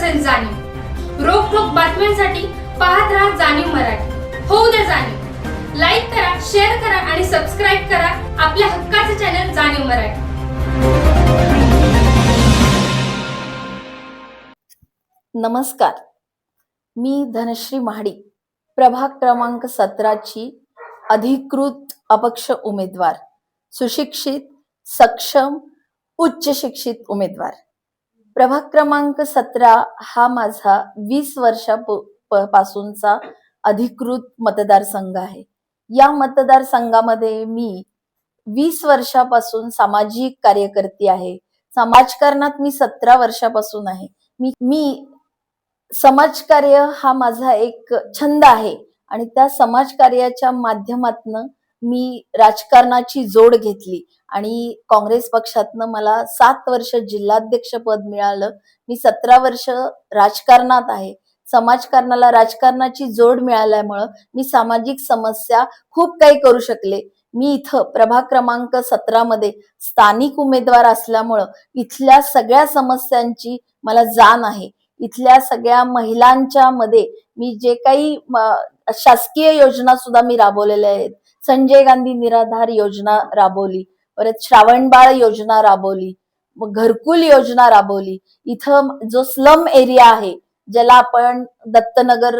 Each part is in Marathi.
असेल जाणीव. रोखोक बातम्यांसाठी पाहत राहा जाणीव मराठी. होऊ द्या जाणीव. लाईक करा शेअर करा आणि सबस्क्राईब करा आपल्या हक्काचे चॅनल जाणीव मराठी. नमस्कार. मी धनश्री महाडी प्रभाग क्रमांक सतराची अधिकृत अपक्ष उमेदवार सुशिक्षित सक्षम उच्च शिक्षित उमेदवार. प्रभाग क्रमांक सतरा हा माझा वीस वर्षापासूनचा अधिकृत मतदारसंघ आहे. या मतदारसंघामध्ये मी वीस वर्षापासून सामाजिक कार्यकर्ती आहे. समाजकारणात मी सतरा वर्षापासून आहे. मी मी समाजकार्य हा माझा एक छंद आहे आणि त्या समाजकार्याच्या माध्यमातनं मी राजकारणाची जोड घेतली आणि काँग्रेस पक्षातनं मला सात वर्ष जिल्हाध्यक्ष पद मिळालं. मी सतरा वर्ष राजकारणात आहे. समाजकारणाला राजकारणाची जोड मिळाल्यामुळं मी सामाजिक समस्या खूप काही करू शकले. मी इथं प्रभाग क्रमांक सतरामध्ये स्थानिक उमेदवार असल्यामुळं इथल्या सगळ्या समस्यांची मला जाण आहे. इथल्या सगळ्या महिलांच्या मध्ये मी जे काही शासकीय योजना सुद्धा मी राबवलेल्या आहेत. संजय गांधी निराधार योजना राबवली परत श्रावणबाळ योजना राबवली घरकुल योजना राबवली. इथं जो स्लम एरिया आहे ज्याला आपण दत्तनगर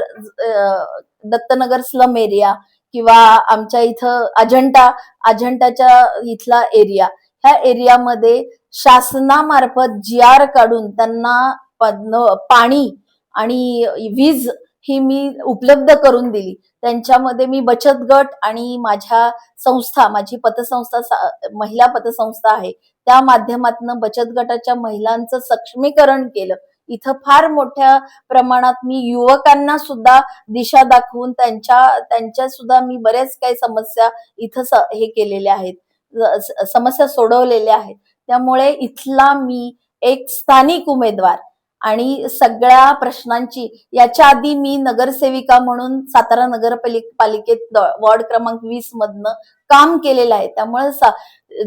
दत्तनगर स्लम एरिया किंवा आमच्या इथं अजंठा अजंठाच्या इथला एरिया ह्या एरियामध्ये शासनामार्फत जी आर काढून त्यांना पद- पाणी आणि वीज ही मी उपलब्ध करून दिली. त्यांच्यामध्ये मी बचत गट आणि माझ्या संस्था माझी पतसंस्था महिला पतसंस्था आहे. त्या माध्यमातून बचत गटाच्या महिलांचं सक्षमीकरण केलं. इथं फार मोठ्या प्रमाणात मी युवकांना सुद्धा दिशा दाखवून त्यांच्या त्यांच्या सुद्धा मी बऱ्याच काही समस्या इथं स- हे केलेल्या आहेत. समस्या सोडवलेल्या आहेत. त्यामुळे इथला मी एक स्थानिक उमेदवार. आणि सगळ्या प्रश्नांची याच्या आधी मी नगरसेविका म्हणून सातारा नगरपालिकेत पालिकेत वॉर्ड क्रमांक वीस मधनं काम केलेलं आहे. त्यामुळे सा-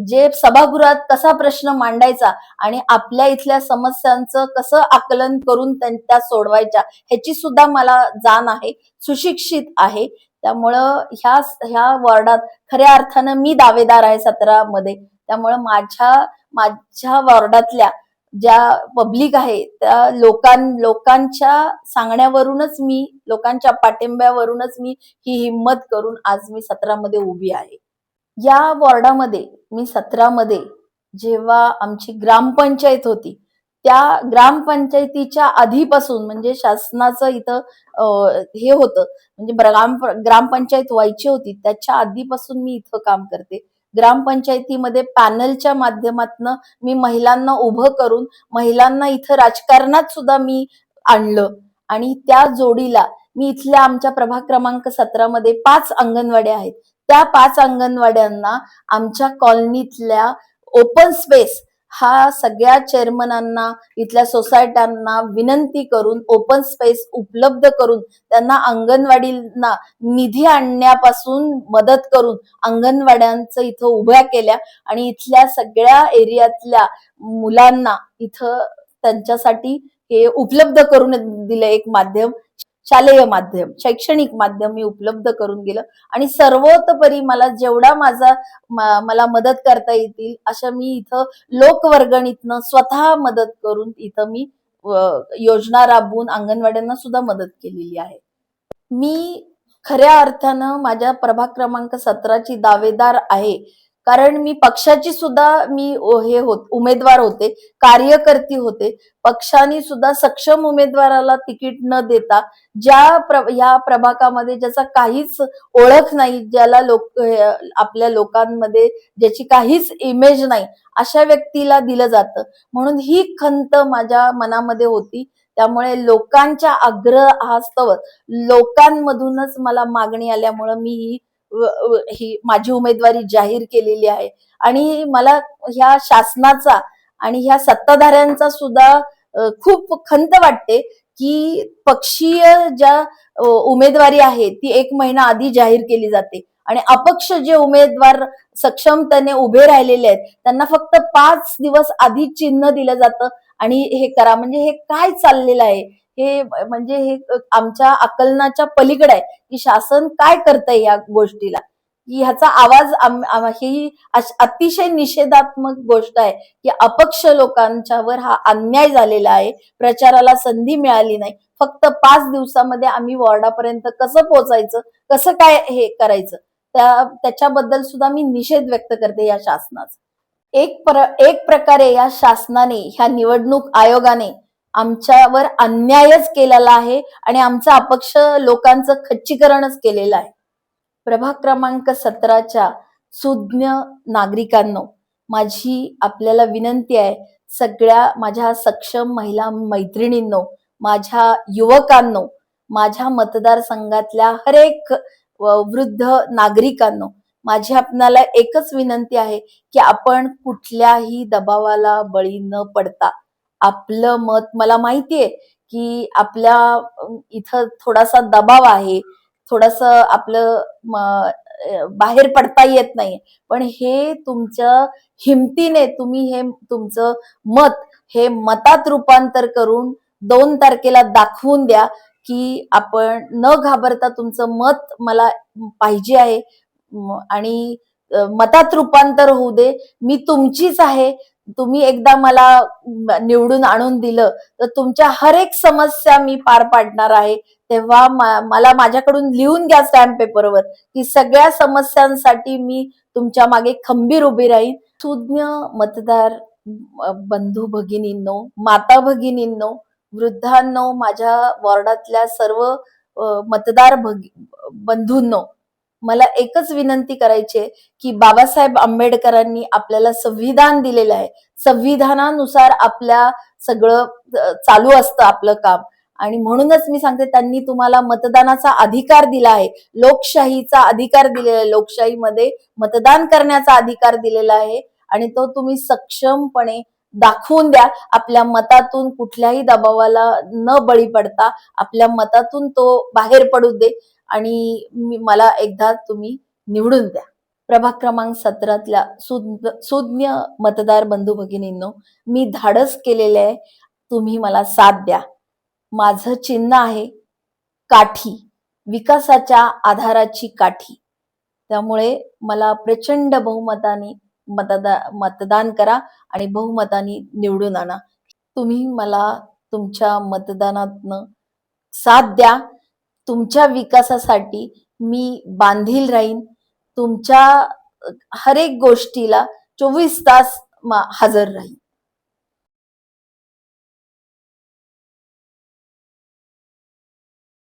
जे सभागृहात कसा प्रश्न मांडायचा आणि आपल्या इथल्या समस्यांचं कसं आकलन करून त्यां- त्या सोडवायच्या ह्याची सुद्धा मला जाण आहे सुशिक्षित आहे. त्यामुळं ह्या ह्या वॉर्डात खऱ्या अर्थानं मी दावेदार आहे सतरामध्ये. त्यामुळं माझ्या माझ्या वॉर्डातल्या ज्या पब्लिक आहे त्या लोकां लोकांच्या सांगण्यावरूनच मी लोकांच्या पाठिंब्यावरूनच मी ही हिंमत करून आज मी सत्रामध्ये उभी आहे. या वॉर्डामध्ये मी सत्रामध्ये जेव्हा आमची ग्रामपंचायत होती त्या ग्रामपंचायतीच्या आधीपासून म्हणजे शासनाचं इथं हे होतं म्हणजे ग्राम ग्रामपंचायत व्हायची होती त्याच्या आधीपासून मी इथं काम करते. ग्रामपंचायतीमध्ये पॅनलच्या माध्यमातनं मी महिलांना उभं करून महिलांना इथं राजकारणात सुद्धा मी आणलं. आणि त्या जोडीला मी इथल्या आमच्या प्रभाग क्रमांक सतरामध्ये पाच अंगणवाड्या आहेत. त्या पाच अंगणवाड्यांना आमच्या कॉलनीतल्या ओपन स्पेस हा सगळ्या चेअरमनांना इथल्या सोसायट्यांना विनंती करून ओपन स्पेस उपलब्ध करून त्यांना अंगणवाडींना निधी आणण्यापासून मदत करून अंगणवाड्यांचं इथं उभ्या केल्या आणि इथल्या सगळ्या एरियातल्या मुलांना इथं त्यांच्यासाठी हे उपलब्ध करून दिलं एक माध्यम. शालेय माध्यम शैक्षणिक माध्यम मी उपलब्ध करून गेलं आणि सर्वोतपरी मला जेवढा माझा मला मदत करता येतील अशा मी इथं लोकवर्गणीतनं स्वतः मदत करून इथं मी योजना राबवून अंगणवाड्यांना सुद्धा मदत केलेली आहे. मी खऱ्या अर्थानं माझ्या प्रभाग क्रमांक सतराची दावेदार आहे. कारण मी पक्षाची सुद्धा मी हे होत उमेदवार होते कार्यकर्ती होते. पक्षाने सुद्धा सक्षम उमेदवाराला तिकीट न देता ज्या प्र या प्रभागामध्ये ज्याचा काहीच ओळख नाही ज्याला लोक आपल्या लोकांमध्ये ज्याची काहीच इमेज नाही अशा व्यक्तीला दिलं जातं. म्हणून ही खंत माझ्या मनामध्ये होती. त्यामुळे लोकांच्या आग्रहास्तव लोकांमधूनच मला मागणी आल्यामुळं मी ही ही माझी उमेदवारी जाहीर केलेली आहे. आणि मला ह्या शासनाचा आणि ह्या सत्ताधाऱ्यांचा सुद्धा खूप खंत वाटते की पक्षीय ज्या उमेदवारी आहे ती एक महिना आधी जाहीर केली जाते. आणि अपक्ष जे उमेदवार सक्षमतेने उभे राहिलेले आहेत त्यांना फक्त पाच दिवस आधी चिन्ह दिलं जातं. आणि हे करा म्हणजे हे काय चाललेलं आहे? हे म्हणजे हे आमच्या आकलनाच्या पलीकडे आहे. की शासन काय करतंय या गोष्टीला? की ह्याचा आवाज ही अतिशय निषेधात्मक गोष्ट आहे की अपक्ष लोकांच्यावर हा अन्याय झालेला आहे. प्रचाराला संधी मिळाली नाही. फक्त पाच दिवसामध्ये आम्ही वॉर्डापर्यंत कसं पोहोचायचं? कसं काय हे करायचं? त्या त्याच्याबद्दल सुद्धा मी निषेध व्यक्त करते या शासनाचा. एक प्र एक प्रकारे या शासनाने ह्या निवडणूक आयोगाने आमच्यावर अन्यायच केलेला आहे आणि आमचं अपक्ष लोकांचं खच्चीकरणच केलेलं आहे. प्रभाग क्रमांक सतराच्या सुज्ञ नागरिकांनो माझी आपल्याला विनंती आहे सगळ्या माझ्या सक्षम महिला मैत्रिणींनो माझ्या युवकांनो माझ्या मतदारसंघातल्या हरेक वृद्ध नागरिकांनो माझी आपणाला एकच विनंती आहे की आपण कुठल्याही दबावाला बळी न पडता आपलं मत मला माहितीये की आपल्या इथं थोडासा दबाव आहे. थोडस आपलं बाहेर पडता येत नाही. पण हे तुमच्या हिमतीने तुम्ही हे तुमचं मत हे मतात रूपांतर करून दोन तारखेला दाखवून द्या की आपण न घाबरता तुमचं मत मला पाहिजे आहे. आणि मतात रूपांतर होऊ दे. मी तुमचीच आहे. तुम्ही एकदा मला निवडून आणून दिलं तर तुमच्या हर एक समस्या मी पार पाडणार आहे. तेव्हा मला माझ्याकडून लिहून घ्या स्टॅम्प पेपरवर की सगळ्या समस्यांसाठी मी तुमच्या मागे खंबीर उभी राहीन. सुज्ञ मतदार बंधू भगिनींनो माता भगिनींनो वृद्धांनो माझ्या वॉर्डातल्या सर्व मतदार भगि बंधूंनो मला एकच विनंती करायची आहे की बाबासाहेब आंबेडकरांनी आपल्याला संविधान दिलेलं आहे. संविधानानुसार आपल्या सगळं चालू असतं आपलं काम. आणि म्हणूनच मी सांगते त्यांनी तुम्हाला मतदानाचा अधिकार दिला आहे. लोकशाहीचा अधिकार दिलेला आहे. लोकशाहीमध्ये मतदान करण्याचा अधिकार दिलेला आहे. आणि तो तुम्ही सक्षमपणे दाखवून द्या. आपल्या मतातून कुठल्याही दबावाला न बळी पडता आपल्या मतातून तो बाहेर पडू दे. आणि मी मला एकदा तुम्ही निवडून द्या. प्रभाग क्रमांक सतरातल्या सुज्ञ सुज्ञ मतदार बंधू भगिनींनो मी धाडस केलेले आहे. तुम्ही मला साथ द्या. माझं चिन्ह आहे काठी. विकासाच्या आधाराची काठी. त्यामुळे मला प्रचंड बहुमताने मतदा मतदान करा आणि बहुमताने निवडून आणा. तुम्ही मला तुमच्या मतदानातनं साथ द्या. तुमच्या विकासासाठी मी बांधील राहीन. तुमच्या हर एक गोष्टीला चोवीस तास मा- हजर राहीन.